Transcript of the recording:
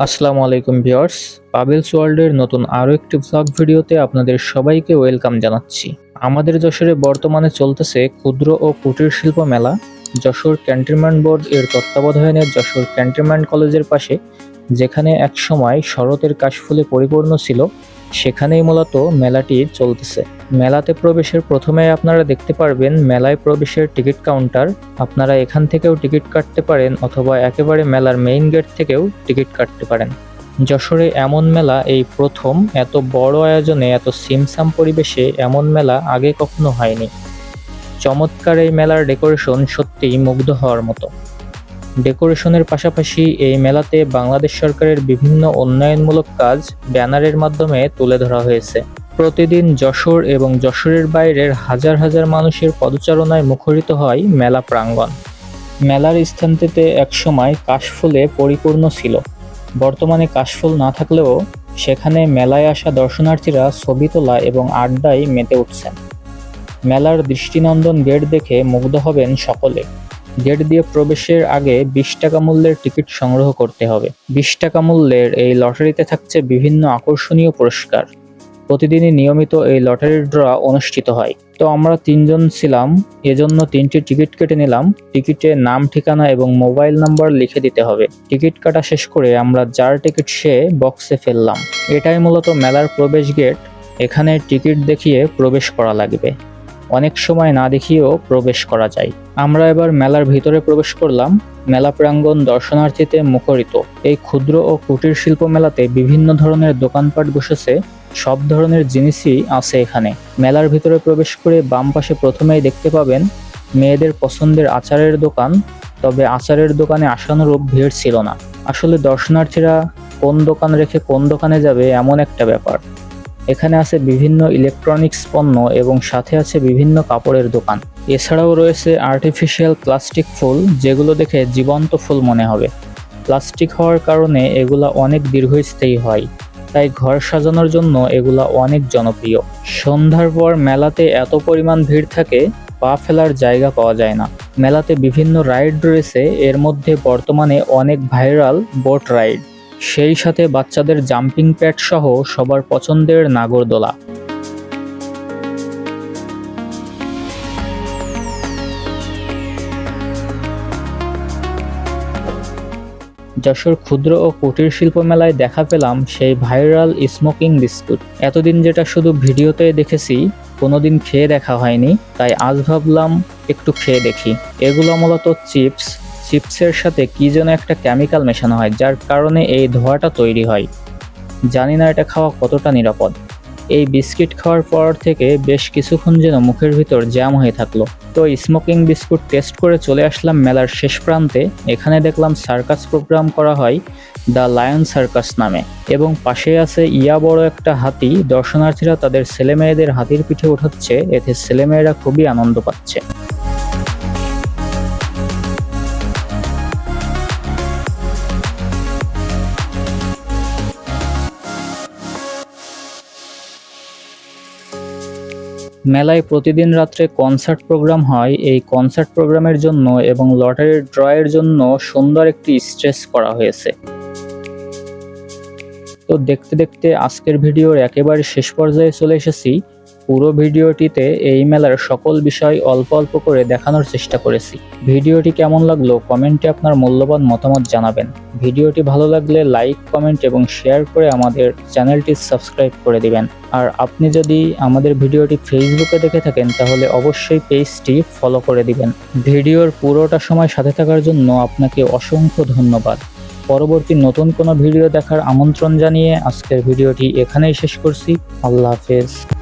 আসসালামু আলাইকুম ভিউয়ার্স, পাবেলস ওয়ার্ল্ডের নতুন আরও একটি ব্লগ ভিডিওতে আপনাদের সবাইকে ওয়েলকাম জানাচ্ছি। আমাদের যশোরে বর্তমানে চলতেছে ক্ষুদ্র ও কুটির শিল্প মেলা। যশোর ক্যান্টনমেন্ট বোর্ড এর তত্ত্বাবধানে যশোর ক্যান্টনমেন্ট কলেজের পাশে যেখানে একসময় শরতের কাশফুলে পরিপূর্ণ ছিল, সেখানেই মূলত মেলাটি চলতেছে। মেলাতে প্রবেশের প্রথমে আপনারা দেখতে পারবেন মেলায় প্রবেশের টিকিট কাউন্টার। আপনারা এখান থেকেও টিকিট কাটতে পারেন অথবা একেবারে মেলার মেইন গেট থেকেও টিকিট কাটতে পারেন। যশোরে এমন মেলা এই প্রথম, এত বড় আয়োজনে, এত সিমসাম পরিবেশে এমন মেলা আগে কখনো হয়নি। চমৎকার এই মেলার ডেকোরেশন সত্যিই মুগ্ধ হওয়ার মতো। ডেকোরেশনের পাশাপাশি এই মেলাতে বাংলাদেশ সরকারের বিভিন্ন উন্নয়নমূলক কাজ ব্যানারের মাধ্যমে তুলে ধরা হয়েছে। প্রতিদিন যশোর এবং যশোরের বাইরের হাজার হাজার মানুষের পদচারণায় মুখরিত হয় মেলা প্রাঙ্গণ। মেলার স্থানটিতে একসময় কাশফুলে পরিপূর্ণ ছিল। বর্তমানে কাশফুল না থাকলেও সেখানে মেলায় আসা দর্শনার্থীরা ছবি তোলা এবং আড্ডায় মেতে উঠছেন। মেলার দৃষ্টিনন্দন গেট দেখে মুগ্ধ হবেন সকলে। গেট দিয়ে প্রবেশের আগে বিশ টাকা মূল্যের টিকিট সংগ্রহ করতে হবে। বিশ টাকা মূল্যের এই লটারিতে থাকছে বিভিন্ন আকর্ষণীয় পুরস্কার। প্রতিদিনই নিয়মিত এই লটারির ড্র অনুষ্ঠিত হয়। তো আমরা তিনজন ছিলাম, এজন্য তিনটি টিকিট কেটে নিলাম। টিকিটে নাম, ঠিকানা এবং মোবাইল নাম্বার লিখে দিতে হবে। টিকিট কাটা শেষ করে আমরা যার টিকিট সে বক্সে ফেললাম। এটাই মূলত মেলার প্রবেশ গেট। এখানে টিকিট দেখিয়ে প্রবেশ করা লাগবে। অনেক সময় না দেখিয়েও প্রবেশ করা যায়। আমরা এবার মেলার ভিতরে প্রবেশ করলাম। মেলা প্রাঙ্গণ দর্শনার্থীতে মুখরিত। এই ক্ষুদ্র ও কুটির শিল্প মেলাতে বিভিন্ন ধরনের দোকানপাট বসেছে। সব ধরনের জিনিসই আছে এখানে। মেলার ভিতরে প্রবেশ করে বাম পাশে প্রথমেই দেখতে পাবেন মেয়েদের পছন্দের আচারের দোকান, তবে আচারের দোকানে আশানুরূপ ভিড় ছিল না। আসলে দর্শনার্থীরা কোন দোকান রেখে কোন দোকানে যাবে এমন একটা ব্যাপার। এখানে আছে বিভিন্ন ইলেকট্রনিক্স পণ্য এবং সাথে আছে বিভিন্ন কাপড়ের দোকান। এছাড়াও রয়েছে আর্টিফিশিয়াল প্লাস্টিক ফুল, যেগুলো দেখে জীবন্ত ফুল মনে হবে। প্লাস্টিক হওয়ার কারণে এগুলা অনেক দীর্ঘস্থায়ী হয়। তাই ঘর সাজানোর জন্য এগুলা অনেক জনপ্রিয়। সন্ধ্যার পর মেলাতে এত পরিমাণ ভিড় থাকে, পা ফেলার জায়গা পাওয়া যায় না। মেলাতে বিভিন্ন রাইড রয়েছে, এর মধ্যে বর্তমানে অনেক ভাইরাল বোট রাইড সেই সাথে বাচ্চাদের জাম্পিং প্যাড সহ সবার পছন্দের নাগরদোলা। যশোর ক্ষুদ্র ও কুটির শিল্প মেলায় দেখা পেলাম সেই ভাইরাল স্মোকিং বিস্কুট। এতদিন যেটা শুধু ভিডিওতে দেখেছি, কোনোদিন খেয়ে দেখা হয়নি, তাই আজ ভাবলাম একটু খেয়ে দেখি। এগুলো মূলত চিপস চিপসের সাথে কি যেন একটা কেমিক্যাল মেশানো হয়, যার কারণে এই ধোঁয়াটা তৈরি হয়। জানি না এটা খাওয়া কতটা নিরাপদ। এই বিস্কিট খাওয়ার পর থেকে বেশ কিছুক্ষণ যেন মুখের ভিতর জ্যাম হয়ে থাকল। তো স্মোকিং বিস্কুট টেস্ট করে চলে আসলাম মেলার শেষ প্রান্তে। এখানে দেখলাম সার্কাস প্রোগ্রাম করা হয় দ্য লায়ন সার্কাস নামে। এবং পাশে আছে ইয়া বড় একটা হাতি। দর্শনার্থীরা তাদের ছেলেমেয়েদের হাতির পিঠে উঠাচ্ছে। এতে ছেলেমেয়েরা খুবই আনন্দ পাচ্ছে। মেলায় প্রতিদিন রাত্রে কনসার্ট প্রোগ্রাম হয়। এই কনসার্ট প্রোগ্রামের জন্য এবং লটারির ড্রয়ের জন্য সুন্দর একটি স্ট্রেস করা হয়েছে। তো দেখতে দেখতে আজকের ভিডিওর একেবারে শেষ পর্যায়ে চলে এসেছি। পুরো ভিডিওটিতে এই মেলার সকল বিষয় অল্প অল্প করে দেখানোর চেষ্টা করেছি। ভিডিওটি কেমন লাগল কমেন্টে আপনার মূল্যবান মতামত জানাবেন। ভিডিওটি ভালো লাগলে লাইক, কমেন্ট এবং শেয়ার করে আমাদের চ্যানেলটি সাবস্ক্রাইব করে দিবেন। আর আপনি যদি আমাদের ভিডিওটি ফেসবুকে দেখে থাকেন, তাহলে অবশ্যই পেজটি ফলো করে দিবেন। ভিডিওর পুরোটা সময় সাথে থাকার জন্য আপনাকে অসংখ্য ধন্যবাদ। পরবর্তী নতুন কোনো ভিডিও দেখার আমন্ত্রণ জানিয়ে আজকের ভিডিওটি এখানেই শেষ করছি। আল্লাহ হাফেজ।